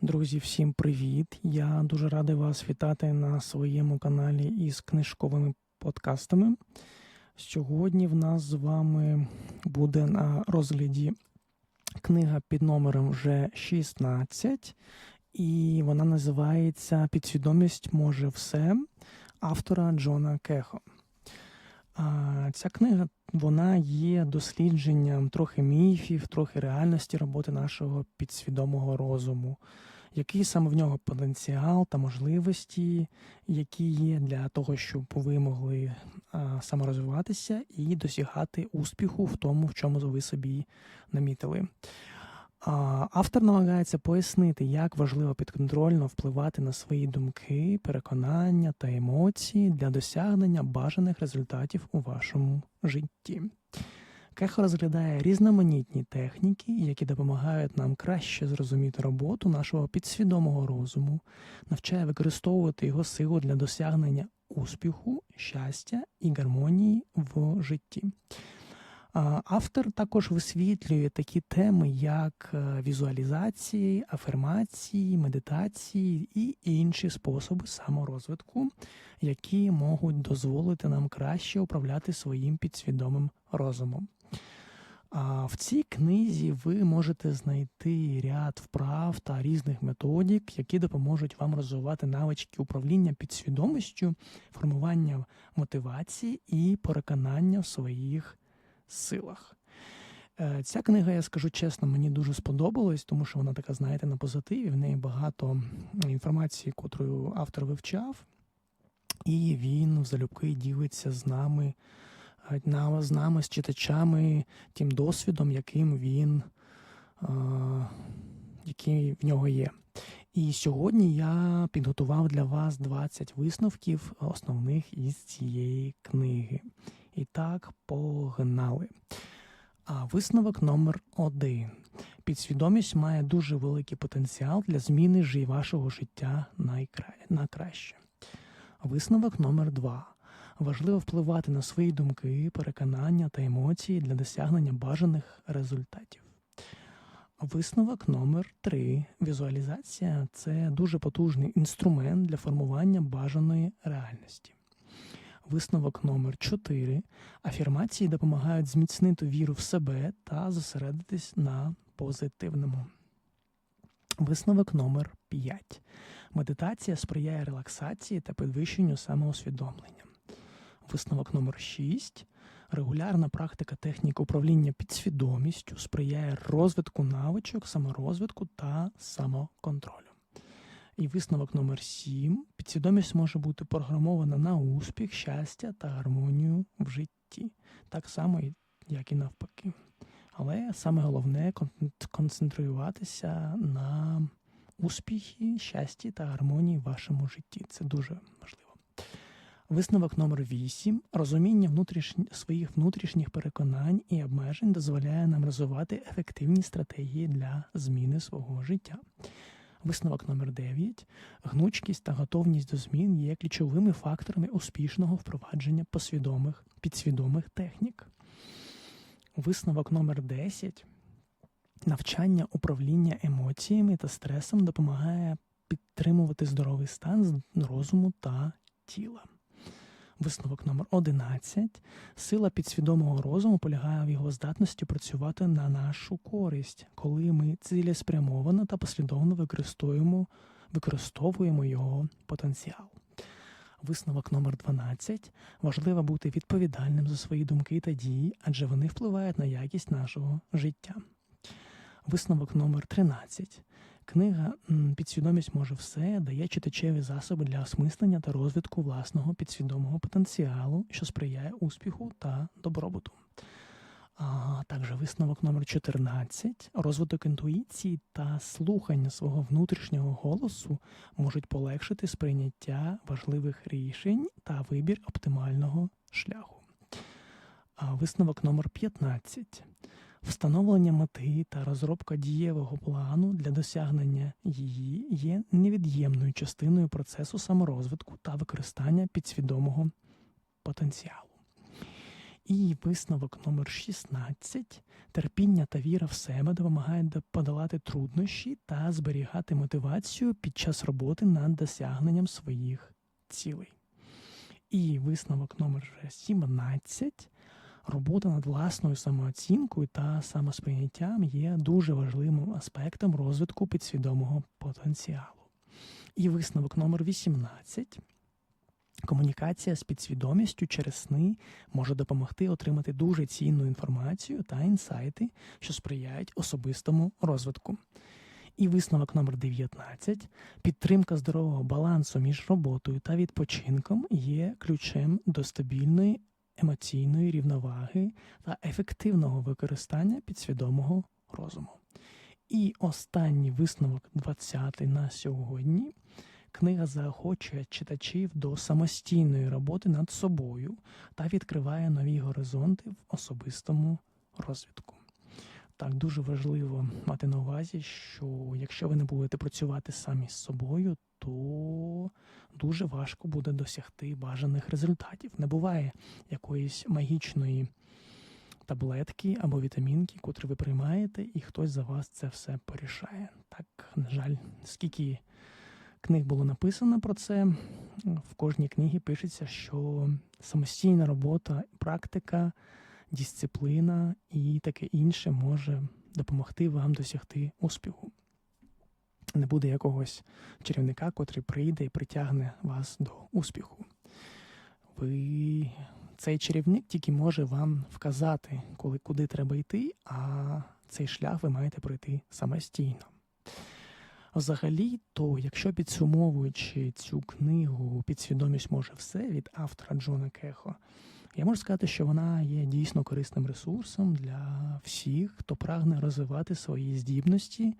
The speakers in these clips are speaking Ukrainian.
Друзі, всім привіт! Я дуже радий вас вітати на своєму каналі із книжковими подкастами. Сьогодні в нас з вами буде на розгляді книга під номером вже 16, і вона називається Підсвідомість може все автора Джона Кехо. Ця книга вона є дослідженням трохи міфів, трохи реальності роботи нашого підсвідомого розуму, який саме в нього потенціал та можливості, які є для того, щоб ви могли саморозвиватися і досягати успіху в тому, в чому ви собі намітили. Автор намагається пояснити, як важливо підконтрольно впливати на свої думки, переконання та емоції для досягнення бажаних результатів у вашому житті. Кехо розглядає різноманітні техніки, які допомагають нам краще зрозуміти роботу нашого підсвідомого розуму, навчає використовувати його силу для досягнення успіху, щастя і гармонії в житті. Автор також висвітлює такі теми, як е, візуалізації, афірмації, медитації і інші способи саморозвитку, які можуть дозволити нам краще управляти своїм підсвідомим розумом. А в цій книзі ви можете знайти ряд вправ та різних методик, які допоможуть вам розвивати навички управління підсвідомістю, формування мотивації і переконання в своїх силах. Е, Ця книга, я скажу чесно, мені дуже сподобалась, тому що вона така, знаєте, на позитиві. В неї багато інформації, котру автор вивчав, і він залюбки ділиться з нами, е, з нами, з читачами, тим досвідом, яким він, е, який в нього є. І сьогодні я підготував для вас 20 висновків основних із цієї книги. І так, погнали. А висновок номер один. Підсвідомість має дуже великий потенціал для зміни жи- вашого життя на, краще. Висновок номер два. Важливо впливати на свої думки, переконання та емоції для досягнення бажаних результатів. Висновок номер три. Візуалізація це дуже потужний інструмент для формування бажаної реальності. Висновок номер 4. Афірмації допомагають зміцнити віру в себе та зосередитись на позитивному. Висновок номер 5. Медитація сприяє релаксації та підвищенню самоусвідомлення. Висновок номер 6. Регулярна практика технік управління підсвідомістю сприяє розвитку навичок, саморозвитку та самоконтролю. І висновок номер 7. Підсвідомість може бути програмована на успіх, щастя та гармонію в житті, так само, як і навпаки. Але саме головне кон- концентруватися на успіхі, щасті та гармонії в вашому житті. Це дуже важливо. Висновок номер 8. Розуміння внутрішні, своїх внутрішніх переконань і обмежень дозволяє нам розвивати ефективні стратегії для зміни свого життя. Висновок номер 9. Гнучкість та готовність до змін є ключовими факторами успішного впровадження посвідомих, підсвідомих технік. Висновок номер 10. Навчання управління емоціями та стресом допомагає підтримувати здоровий стан розуму та тіла. Висновок номер 11. Сила підсвідомого розуму полягає в його здатності працювати на нашу користь, коли ми цілеспрямовано та послідовно використовуємо, використовуємо його потенціал. Висновок номер 12. Важливо бути відповідальним за свої думки та дії, адже вони впливають на якість нашого життя. Висновок номер 13. Книга Підсвідомість може все дає читачеві засоби для осмислення та розвитку власного підсвідомого потенціалу, що сприяє успіху та добробуту. А також висновок номер 14. Розвиток інтуїції та слухання свого внутрішнього голосу можуть полегшити сприйняття важливих рішень та вибір оптимального шляху. А висновок номер 15. Встановлення мети та розробка дієвого плану для досягнення її є невід'ємною частиною процесу саморозвитку та використання підсвідомого потенціалу. І висновок номер 16. Терпіння та віра в себе допомагають подолати труднощі та зберігати мотивацію під час роботи над досягненням своїх цілей. І висновок номер 17. Робота над власною самооцінкою та самосприйняттям є дуже важливим аспектом розвитку підсвідомого потенціалу. І висновок номер 18. Комунікація з підсвідомістю через сни може допомогти отримати дуже цінну інформацію та інсайти, що сприяють особистому розвитку. І висновок номер 19. Підтримка здорового балансу між роботою та відпочинком є ключем до стабільної емоційної рівноваги та ефективного використання підсвідомого розуму. І останній висновок 20 на сьогодні. Книга заохочує читачів до самостійної роботи над собою та відкриває нові горизонти в особистому розвитку. Так, дуже важливо мати на увазі, що якщо ви не будете працювати самі з собою, то дуже важко буде досягти бажаних результатів. Не буває якоїсь магічної таблетки або вітамінки, котрі ви приймаєте, і хтось за вас це все порішає. Так, на жаль, скільки книг було написано про це, в кожній книгі пишеться, що самостійна робота, практика, дисципліна і таке інше може допомогти вам досягти успіху. Не буде якогось чарівника, котрий прийде і притягне вас до успіху. Ви цей чарівник тільки може вам вказати, коли куди треба йти, а цей шлях ви маєте пройти самостійно. Взагалі, то якщо підсумовуючи цю книгу Підсвідомість може все від автора Джона Кехо, я можу сказати, що вона є дійсно корисним ресурсом для всіх, хто прагне розвивати свої здібності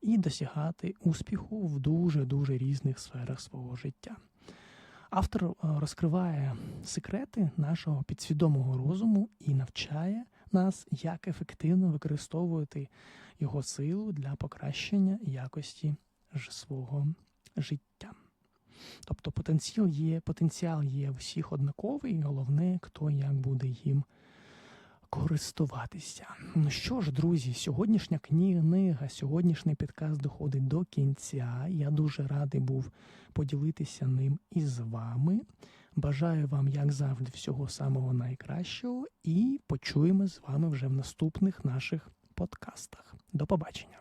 і досягати успіху в дуже-дуже різних сферах свого життя. Автор е, розкриває секрети нашого підсвідомого розуму і навчає нас, як ефективно використовувати його силу для покращення якості свого життя. Тобто потенціал є потенціал є всіх однаковий, і головне, хто як буде їм користуватися. Ну що ж, друзі, сьогоднішня книга, сьогоднішній підказ доходить до кінця. Я дуже радий був поділитися ним із вами. Бажаю вам, як завжди, всього самого найкращого, і почуємо з вами вже в наступних наших подкастах. До побачення.